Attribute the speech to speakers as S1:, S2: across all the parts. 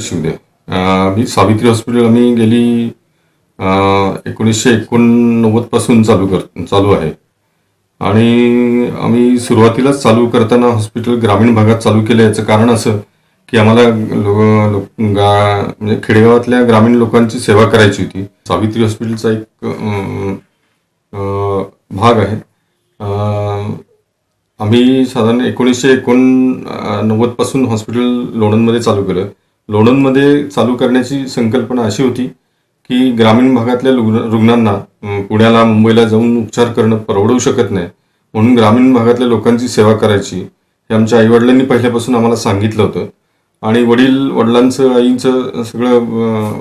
S1: शिवदे मी Savitri hospital आम्ही गेली एकोणीसशे एकोणनव्वदपासून चालू कर चालू आहे. आणि आम्ही सुरुवातीलाच चालू करताना हॉस्पिटल ग्रामीण भागात चालू केलं याचं कारण असं की आम्हाला म्हणजे खेडेगावातल्या ग्रामीण लोकांची सेवा करायची होती. सावित्री हॉस्पिटलचा एक भाग आहे. आम्ही साधारण एकोणीसशे एकोणनव्वदपासून हॉस्पिटल लोणंदमध्ये चालू केलं. लोणंदमध्ये चालू करण्याची संकल्पना अशी होती की ग्रामीण भागातल्या रुग्णांना पुण्याला मुंबईला जाऊन उपचार करणं परवडू शकत नाही. म्हणून ग्रामीण भागातल्या लोकांची सेवा करायची हे आमच्या आईवडिलांनी पहिल्यापासून आम्हाला सांगितलं होतं. आणि वडील वडिलांचं आईचं सगळं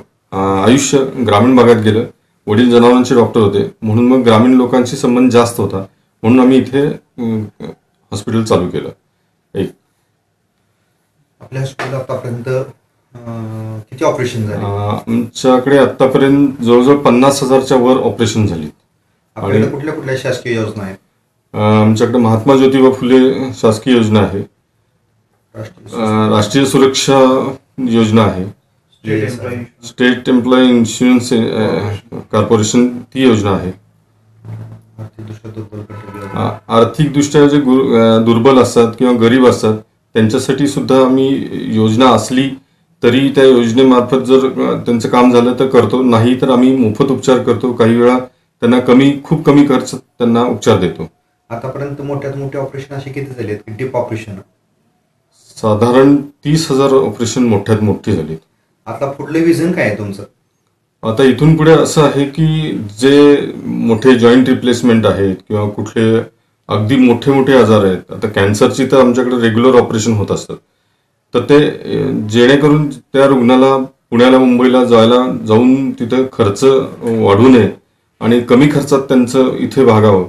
S1: आयुष्य ग्रामीण भागात गेलं. वडील जनावरांचे डॉक्टर होते. म्हणून मग ग्रामीण लोकांशी संबंध जास्त होता. म्हणून आम्ही इथे हॉस्पिटल चालू केलं. एक.
S2: आपल्या हॉस्पिटल आतापर्यंत किती ऑपरेशन झाले?
S1: आमच्याकडे आतापर्यंत जवळजवळ पन्नास हजारच्या वर ऑपरेशन झाली आणि-
S2: कुठल्या कुठल्या शासकीय योजना आहेत?
S1: आमच्याकडे महात्मा ज्योतिबा फुले शासकीय योजना आहे.
S2: राष्ट्रीय
S1: सुरक्षा योजना आहे. स्टेट एम्प्लॉई इन्शुरन्स कॉर्पोरेशन ती योजना आहे.
S2: आर्थिकदृष्ट्या
S1: जे दुर्बल असतात किंवा गरीब असतात त्यांच्यासाठी सुद्धा आम्ही योजना असली तरी त्या योजनेमार्फत जर त्यांचं काम झालं तर करतो. नाही तर आम्ही मोफत उपचार करतो. काही वेळा त्यांना कमी खूप कमी खर्च त्यांना उपचार देतो.
S2: आतापर्यंत मोठ्यात मोठे ऑपरेशन असे किती झाले डीप ऑपरेशन?
S1: साधारण तीस हजार ऑपरेशन मोठ्यात मोठी झाली
S2: आता पुढलं विजन काय आहे तुमचं?
S1: आता इथून पुढे असं आहे की जे मोठे जॉईंट रिप्लेसमेंट आहेत किंवा कुठले अगदी मोठे मोठे आजार आहेत. आता कॅन्सरची तर आमच्याकडे रेग्युलर ऑपरेशन होत असतात. तर ते जेणेकरून त्या रुग्णाला पुण्याला मुंबईला जायला जाऊन तिथं खर्च वाढू नये आणि कमी खर्चात त्यांचं इथे भागावं.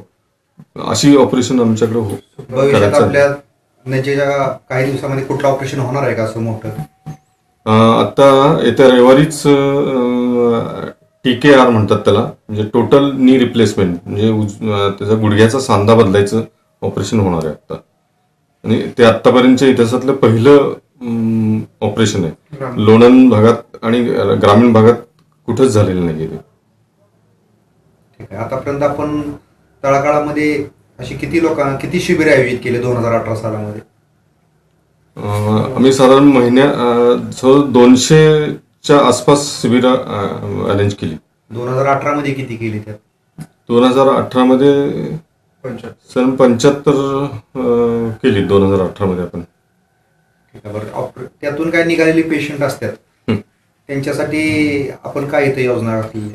S1: अशी ऑपरेशन आमच्याकडे हो.
S2: आपल्या काही दिवसामध्ये कुठलं ऑपरेशन होणार आहे का असं मोठं?
S1: आता येत्या रविवारीच टी के आर म्हणतात त्याला. म्हणजे टोटल नी रिप्लेसमेंट म्हणजे त्याचा गुडघ्याचा सांधा बदलायचं ऑपरेशन होणार आहे आता. आणि ते आतापर्यंतच्या इतिहासातलं पहिलं ऑपरेशन आहे. लोणंद भागात आणि ग्रामीण भागात कुठंच झालेलं नाही
S2: ठीक आहे. आतापर्यंत आपण तळागाळामध्ये अशी किती लोकांना किती शिबिरे आयोजित केले दोन हजार अठरा सालामध्ये?
S1: आम्ही साधारण महिन्या दोनशेच्या आसपास शिबिर अरेंज केली.
S2: दोन हजार अठरा मध्ये किती केली त्यात?
S1: दोन हजार अठरामध्ये सन पंच्याहत्तर केली दोन हजार अठरामध्ये आपण.
S2: ठीक आहे बरं त्यातून काय निघालेले पेशंट असतात. त्यांच्यासाठी आपण काय इथं योजना आखली?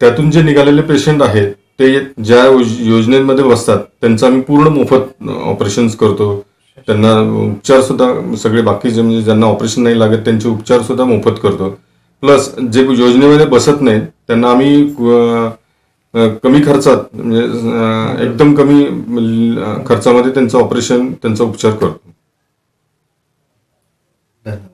S1: त्यातून जे निघालेले पेशंट आहेत ते ज्या योज- योजनेमध्ये बसतात त्यांचं आम्ही पूर्ण मोफत ऑपरेशन्स करतो त्यांना उपचार सुद्धा सगळे बाकीचे म्हणजे ज्यांना ऑपरेशन नाही लागत त्यांचे उपचार सुद्धा मोफत करतो प्लस जे योजनेमध्ये बसत नाहीत त्यांना आम्ही कमी खर्चात म्हणजे एकदम कमी खर्चामध्ये त्यांचं ऑपरेशन त्यांचा उपचार करतो that